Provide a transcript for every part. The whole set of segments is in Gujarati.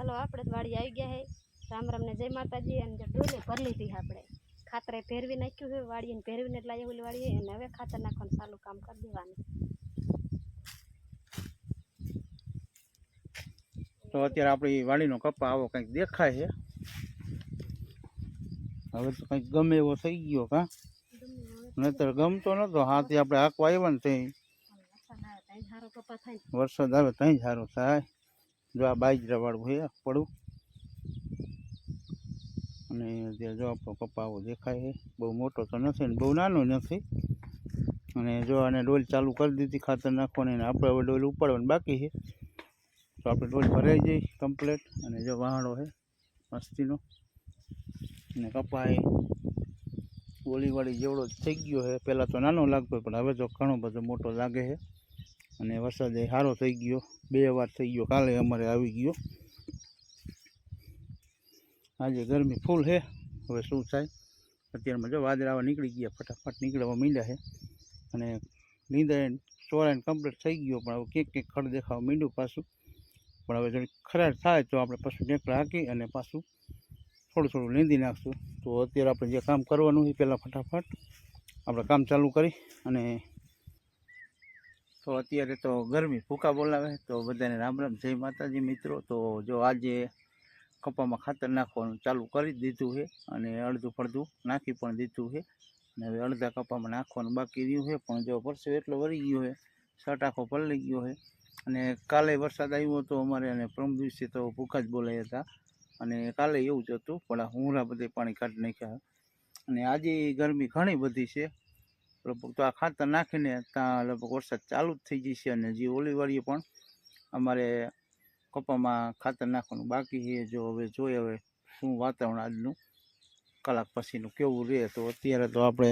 હાલો આપણે તો વાડી આવી ગયા હે. રામ રામ ને જય માતાજી અને જે ડોલે ભરી લીધી આપણે. ખાતરે ફેરવી નાખ્યું છે વાડીને ફેરવીને એટલે આવી ઓલી વાડી અને હવે ખાતર નાખવાનું ચાલુ કામ કરી દેવાનું. તો અત્યારે આપણી વાડીનો કપા આવો કંઈક દેખાય છે. હવે તો કંઈક ગમે એવો થઈ ગયો કા. નહીતર ગમતો નતો હાથી આપણે આંકવા આવ્યા ને ત્યાં સારો કપા થાય ને. વરસાદ આવે ત્યાં જ સારું થાય. જો આ બાજરા વાળું છે, પડું. અને ત્યાં જો આપણો કપાવો દેખાય છે. બહુ મોટો તો નથી ને બહુ નાનો નથી. અને જો આને ડોલ ચાલુ કરી દીધી ખાતર નાખવાની અને આપણે હવે ડોલ ઉપાડવાની બાકી છે. તો આપણે ડોલ ભરાઈ જઈ કમ્પ્લેટ અને જો વાહણો છે, મસ્તીનો. અને કપા એ ગોળીવાળી જેવડો જ થઈ ગયો છે. પહેલાં તો નાનો લાગતો પણ હવે તો ઘણો બધો મોટો લાગે છે. અને વરસાદ સારો થઈ ગયો. બે વાર થઈ ગયો, કાલે અમારે આવી ગયો. આજે ગરમી ફૂલ છે હવે શું થાય? અત્યારમાં જો વાદળાવા નીકળી ગયા, ફટાફટ નીકળવા માંડ્યા છે અને નીંદર ચોરાઈને કમ્પ્લીટ થઈ ગયો, પણ હવે ક્યાંક ક્યાંક ખડ દેખાવા માંડ્યું પાછું. પણ હવે જો ખરાબ થાય તો આપણે પાછું ટેકડા હાકી અને પાછું થોડું થોડું લીંદી નાખશું. તો અત્યારે આપણે જે કામ કરવાનું છે પહેલાં ફટાફટ આપણે કામ ચાલુ કરી અને તો અત્યારે તો ગરમી ભૂકા બોલાવે, તો બધાને રામ રામ, જય માતાજી મિત્રો. તો જો આજે કપામાં ખાતર નાખવાનું ચાલુ કરી દીધું છે અને અડધું ફળધું નાખી પણ દીધું છે. અને હવે અડધા કપામાં નાખવાનું બાકી રહ્યું છે, પણ જો પરસેવો એટલો વળી ગયો છે શર્ટ આખો પલળી ગયો છે. અને કાલે વરસાદ આવ્યો હતો અમારે અને પ્રમ દિવસે તો ભૂખા જ બોલાયા હતા. અને કાલે એવું જ હતું, પણ હુંરા બધે પાણી કાઢી નાખ્યા અને આજે ગરમી ઘણી બધી છે. લગભગ તો આ ખાતર નાખીને ત્યાં લગભગ વરસાદ ચાલુ જ થઈ જશે અને જે ઓલી વાળીએ પણ અમારે કપામાં ખાતર નાખવાનું બાકી છે. જો હવે જોઈએ હવે શું વાતાવરણ આજનું. કલાક પછીનું કેવું રહે તો અત્યારે તો આપણે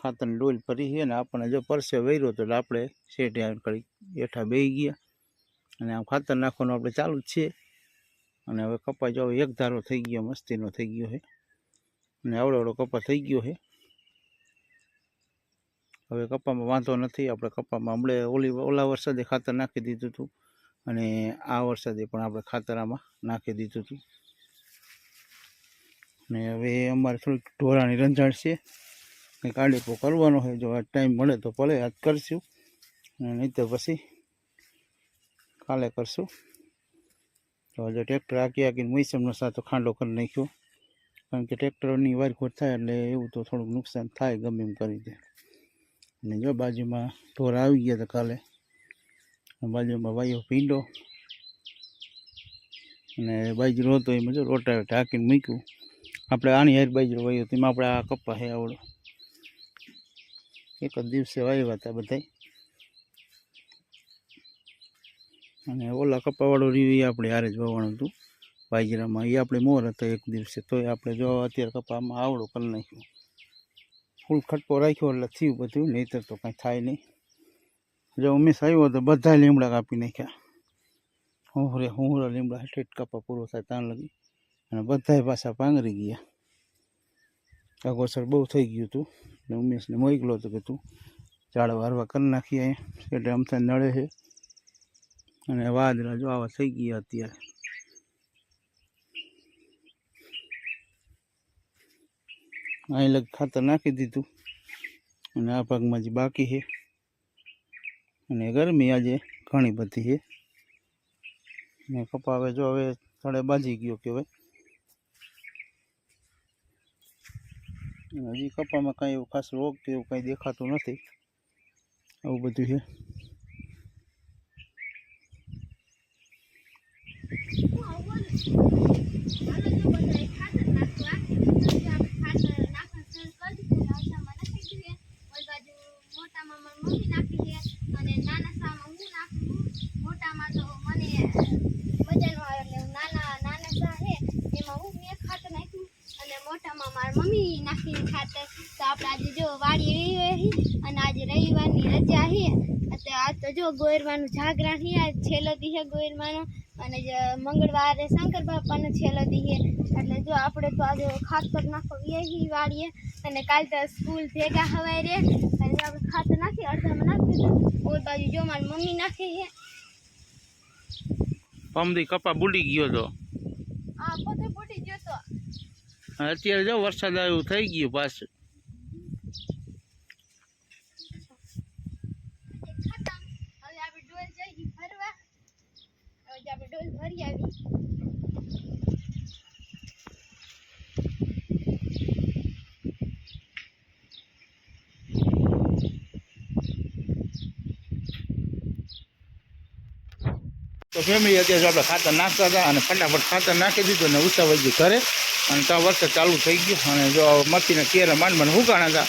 ખાતરની ડોલ ભરી છે ને આપણને જો પરસે વૈર્યો તો આપણે શેઠે કરી હેઠા બેસી ગયા. અને આમ ખાતર નાખવાનું આપણે ચાલુ જ છે. અને હવે કપા જો એક ધારો થઈ ગયો, મસ્તીનો થઈ ગયો છે. અને આવડો આવડો કપા થઈ ગયો છે. હવે કપામાં વાંધો નથી. આપણે કપામાં હમણે ઓલી, ઓલા વરસાદે ખાતર નાખી દીધું હતું અને આ વરસાદે પણ આપણે ખાતર નાખી દીધું હતું. અને હવે અમારે થોડીક ઢોરાની રંજાણ છે. કંઈ કાળીપો કરવાનો હોય, જો ટાઈમ મળે તો ભલે આજ કરશું. અને નહીં તો પછી કાલે કરશું. તો જો ટ્રેક્ટર આકી આકીને મૈસમનો સાથો ખાંડો કરી નાખ્યો. કારણ કે ટ્રેક્ટરની વાર ખોટ થાય એટલે એવું તો થોડુંક નુકસાન થાય ગમે એમ કરી દે. અને જો બાજુમાં ઢોર આવી ગયા હતા કાલે. બાજુમાં વાયો પીંડો અને બાજરો હતો એમાં જો રોટા ઢાંકીને મૂક્યું. આપણે આની હેર બાજરો વાયો તેમાં આપણે આ કપ્પા હે આવડો. એક જ દિવસે વાવ્યા હતા બધાય. અને ઓલા કપ્પાવાળો રહ્યું એ આપણે હારે જ વાવવાનું હતું. બાજરામાં. એ આપણે મોર હતા એક દિવસે. તોય આપણે જો અત્યારે કપામાં આવડો કરી નાખ્યો. ખટકો રાખ્યો એટલે થયું બધું, નહીતર તો કાંઈ થાય નહીં. જો ઉમેશ આવ્યો તો બધા લીમડા કાપી નાખ્યા. હું રે, હું લીમડા હેઠેઠ કાપા પૂરો થાય ત્યાં લગી. અને બધાય પાછા પાંગરી ગયા. અગોસર બહુ થઈ ગયું હતું. ને ઉમેશને મોકલો હતો કે તું ઝાડ વારવા કરી નાખીએ એટલે અમથા નળે છે. અને વાદળા જો આવા થઈ ગયા અત્યારે. અહીં લગ ખાતર નાખી દીધું. અને આ ભાગમાં જે બાકી છે, અને ગરમી આજે ઘણી બધી છે. ને કપા હવે જો હવે થોડે બાજી ગયો કહેવાય. અને હજી કપામાં કાંઈ એવું ખાસ રોગ કે એવું કાંઈ દેખાતું નથી. આવું બધું છે. મોટામાં મારી મમ્મી નાખી ખાતર તો આપણે આજે જો વાડી અને આજે રવિવારની રજા છે એટલે આજ તો જો ગોયરવાનું જાગરણ છે આજ છેલ્લો દી છે ગોયરવાનો અને જે મંગળવારે શંકર બાપાનો છેલ્લો દી છે એટલે જો આપણે તો આજે ખાતર નાખો એ વાડીએ. અને કાલ તો સ્કૂલ ભેગા હવાય રે અને આપણે ખાતર નાખી અડધામાં નાખી દીધું. ઓર બાજુ જો મારી મમ્મી નાખે છે પમદી કપા બુડી ગયો તો. આ પોતે બુડી ગયો તો. અત્યારે જો વરસાદ આવ્યો થઈ ગયું પાછું ખતમ હવે આપણે ડોલ જઈ ફરવા તો ફેમિલી, અત્યારે આપણે ખાતર નાખતા હતા અને ફટાફટ ખાતર નાખી દીધું અને ઉતાવળી ઘરે. અને ત્યાં વરસાદ ચાલુ થઈ ગયો. અને જો મરચીને કેરા માંડ માંડ હુકાણા હતા.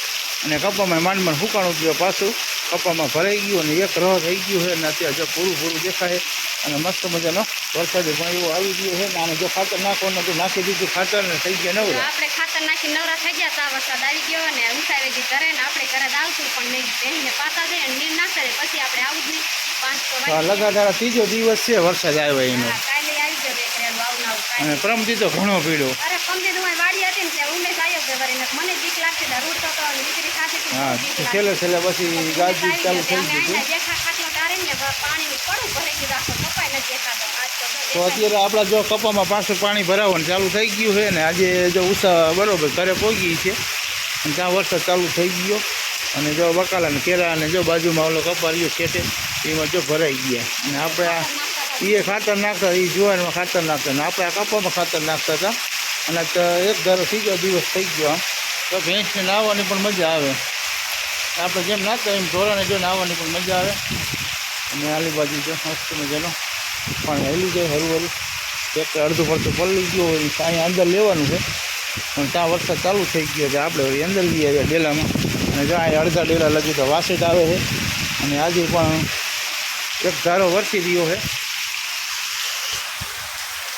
અને કપામાં માંડ માંડ હુકાણું ગયો પાછું. કપામાં ભરાઈ ગયું અને એક રહ થઈ ગયું છે અને અત્યારે જો પૂરું પૂરું દેખાય અને મસ્ત મજાનો વરસાદ પણ એવો આવી ગયો છે. અને જો ખાતર નાખવાનું તો નાખી દીધું ખાતર ને થઈ ગયા નવરા. આપણે ખાતર નાખી નવરા થઈ ગયા તા વરસાદ આવી ગયો ને ઉતારે જે કરે ને આપણે ઘરે આવશું પણ નહીં બેહીને પાતા જાય અને નીર ના કરે પછી આપણે આવું જ નહીં. પાંચ લગાતાર ત્રીજો દિવસ છે વરસાદ આવ્યો એનો હા, કાલે આવી ગયો એક રેડો આવું ને આવું કાલે. અને પ્રમથી તો ઘણો પીડ્યો. અરે પંદર તમારી વાડી હતી ને ત્યાં ઉમેશ આવ્યો કે ભરીને મને બીક લાગતી હતા રૂડ તો દીકરી સાથે હા છેલ્લે. છેલ્લે પછી ગાજી ચાલુ થઈ ગઈ ખાટલો ને પડું ભરાઈ ગયું આખો કપાય નથી દેખાતો તો તો. અત્યારે આપણા જો કપામાં પાછું પાણી ભરાવવાનું ચાલુ થઈ ગયું છે ને આજે જો ઉષા બરાબર ઘરે પહોંચી છે. અને ત્યાં વરસાદ ચાલુ થઈ ગયો. અને જો બકાલા ને કેળા અને જો બાજુમાં ઓલો કપા રહ્યો છે એમાં જો ભરાઈ ગયા. અને આપણે આ એ ખાતર નાખતા એ જુવારમાં ખાતર નાખતા. ને આપણે આ કપામાં ખાતર નાખતા હતા. અને એક ધારો ગયો દિવસ થઈ ગયો આમ. તો ભેંસને નાહવાની પણ મજા આવે. આપણે જેમ નાખતા એમ ધોરણે જો નાહવાની પણ મજા આવે. અને આલી બાજુ જો મસ્ત મજાનો પણ હેલી જાય હરું હરું એક અડધું પડતું પલળી ગયો હોય ત્યાં અંદર લેવાનું છે. પણ ત્યાં વરસાદ ચાલુ થઈ ગયો છે. આપણે અંદર લઈ આવ્યા ડેલામાં. અને જો અહીંયા અડધા ડેલા લગી તો વાસેટ આવે છે. અને આજે પણ એક ધારો વરસી રહ્યો છે.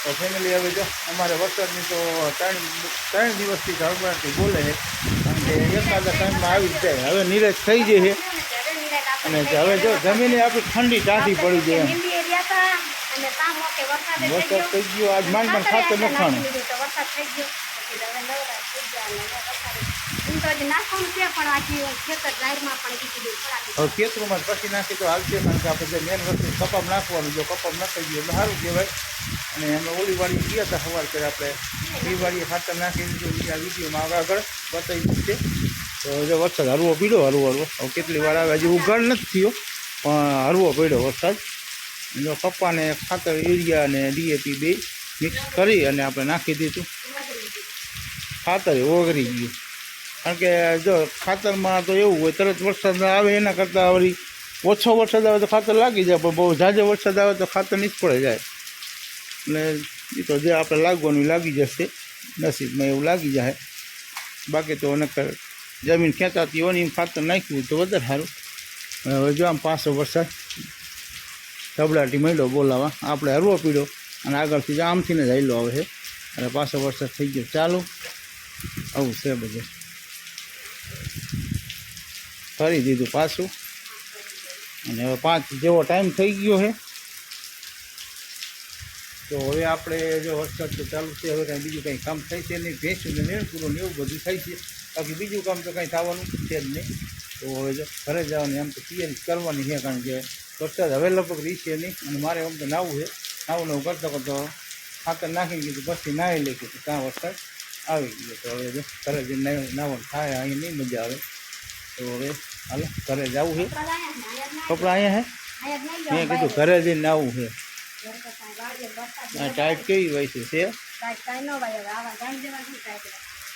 તો ફેમિલી હવે જો, અમારે વરસાદની તો ત્રણ ત્રણ દિવસથી ધડબડાટી બોલે છે. કારણ કે એકાદા ટાઈમમાં આવી જ જાય. હવે નીરજ થઈ જાય છે અને હવે જો જમીને આપણી ઠંડી ટાઢી પડી જાય વરસાદ થઈ ગયો. આજ માંડ માંડ ખાતર નખાણું. ખેતરોમાં પછી નાખી તો હાલશે કારણ કે આપણે મેન વસ્તુ કપમ નાખવાનું જો કપમ નાખી ગયું, એટલે સારું કહેવાય. અને અમે ઓલી વાળી ગયા હતા સવાર કરે આપણે. એ વાડીએ ખાતર નાખી દીધું આ વિડીયોમાં આગળ બતાવી દીધું છે. તો જો વરસાદ હરવો પીડ્યો હરવો હરવો હવે કેટલી વાર આવે, હજી ઉઘાડ નથી થયો, પણ હરવો પડ્યો વરસાદ. જો પપ્પાને ખાતર યુરિયા અને ડીએપી બે મિક્સ કરી અને આપણે નાખી દીધું. ખાતર ઓગરી ગયું. કારણ કે જો ખાતરમાં તો એવું હોય, તરત વરસાદ આવે એના કરતાં વળી ઓછો વરસાદ આવે તો ખાતર લાગી જાય, પણ બહુ ઝાઝો વરસાદ આવે તો ખાતર નિષ્ફળ જાય. એટલે એ તો જે આપણે લાગવાનું લાગી જશે, નસીબમાં એવું લાગી જાય. બાકી તો નકર જમીન ખેંચાતી હોય ને એમ ખાતર નાખ્યું તો વધારે સારું. હવે જો આમ પાછો વરસાદ ધબડાટી મળ્યો બોલાવા. આપણે હરવો પીડ્યો અને આગળથી જ આમથી ને જ હાલ્યો આવે છે. અને પાછો વરસાદ થઈ ગયો. ચાલો, આવું છે બધું. કરી દીધું પાછું. અને હવે પાંચ જેવો ટાઈમ થઈ ગયો છે. તો હવે આપણે જો વરસાદ તો ચાલુ છે હવે કાંઈ બીજું કંઈ કામ થાય છે નહીં ભેંસું ને પૂરો ને એવું બધું થાય છે. બાકી બીજું કામ તો કાંઈ થવાનું છે જ નહીં. તો હવે જો ઘરે જવાની આમ તો તૈયારી કરવાની છે કારણ કે વરસાદ હવે લગભગ રહેશે નહીં અને મારે આમ તો નાવું છે. નાવું નવું કરતો કરતો ખાતર નાખી કીધું પછી નાહી લે કીધું ત્યાં વરસાદ આવી ગયો. તો હવે જો ઘરે જઈને નાહી- થાય અહીં નહીં મજા આવે. તો હવે હાલો ઘરે જવું છે. કપડાં અહીંયા હે? મેં કીધું ઘરે જઈને નાવું છે. ટાઈટ કેવી હોય છે છે?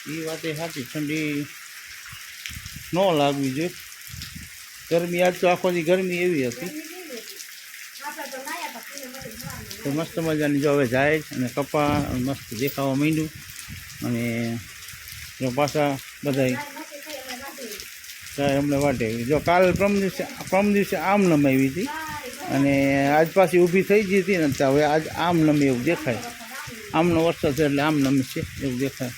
એ વાતે સાચી, ઠંડી ન લાગવી જોઈએ. ગરમી, આજ તો આખો ગરમી એવી હતી. તો મસ્ત મજાની જો હવે જાય અને કપા મસ્ત દેખાવા માંડ્યું. અને જો પાછા બધા અમને વાટે જો કાલ પ્રમ દિવસે પ્રમ દિવસે આમ નમાવી હતી. અને આજ પાછી ઊભી થઈ ગઈ હતી ને હવે આજ આમ નમે એવું દેખાય. આમનો વરસાદ છે એટલે આમ નમે છે, એવું દેખાય.